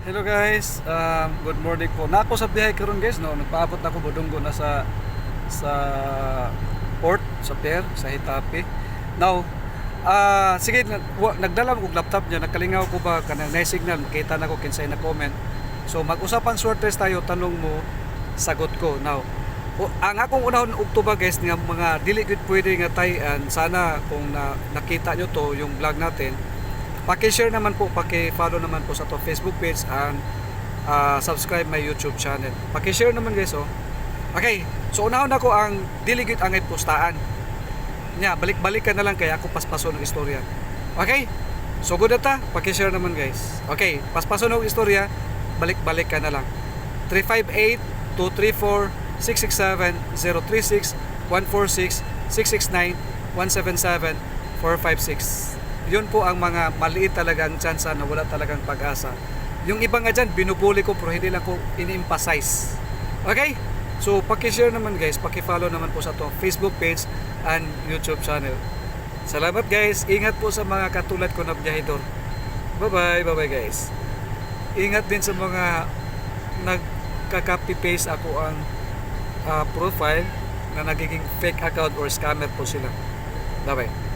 Hello guys, um, good morning po. Nako sa biyahe karon guys, no, nagpaabot na ako budunggo na sa sa port sa pier sa Hitape. Now, ah sige nagdala ko og laptop niya, nakalingaw ko ba kanang na signal, makita na ko kinsay na comment. So mag-usapan short test tayo, tanong mo, sagot ko. Now, ang akong unahon ugto ba guys nga mga dili gid pwede nga tayan sana kung na, nakita nyo to yung vlog natin paki-share naman po, paki-follow naman po sa to Facebook page and ah, subscribe my YouTube channel. Paki-share naman guys oh. Okay, so unahon ako ang diligit angay postaan. Nya, balik-balik ka na lang kaya ako paspaso ng istorya. Okay? So good ata, paki-share naman guys. Okay, paspaso ng istorya, balik-balik ka na lang. 358 234 667 036 146 669 177 456 yun po ang mga maliit talagang tsansa na wala talagang pag-asa. Yung iba nga dyan, binubuli ko pero hindi lang ko ini-emphasize. Okay? So, paki-share naman guys, paki-follow naman po sa to Facebook page and YouTube channel. Salamat guys. Ingat po sa mga katulad ko na biyahidor. Bye-bye. Bye-bye guys. Ingat din sa mga nagka-copy paste ako ang ah, profile na nagiging fake account or scammer po sila. Bye-bye.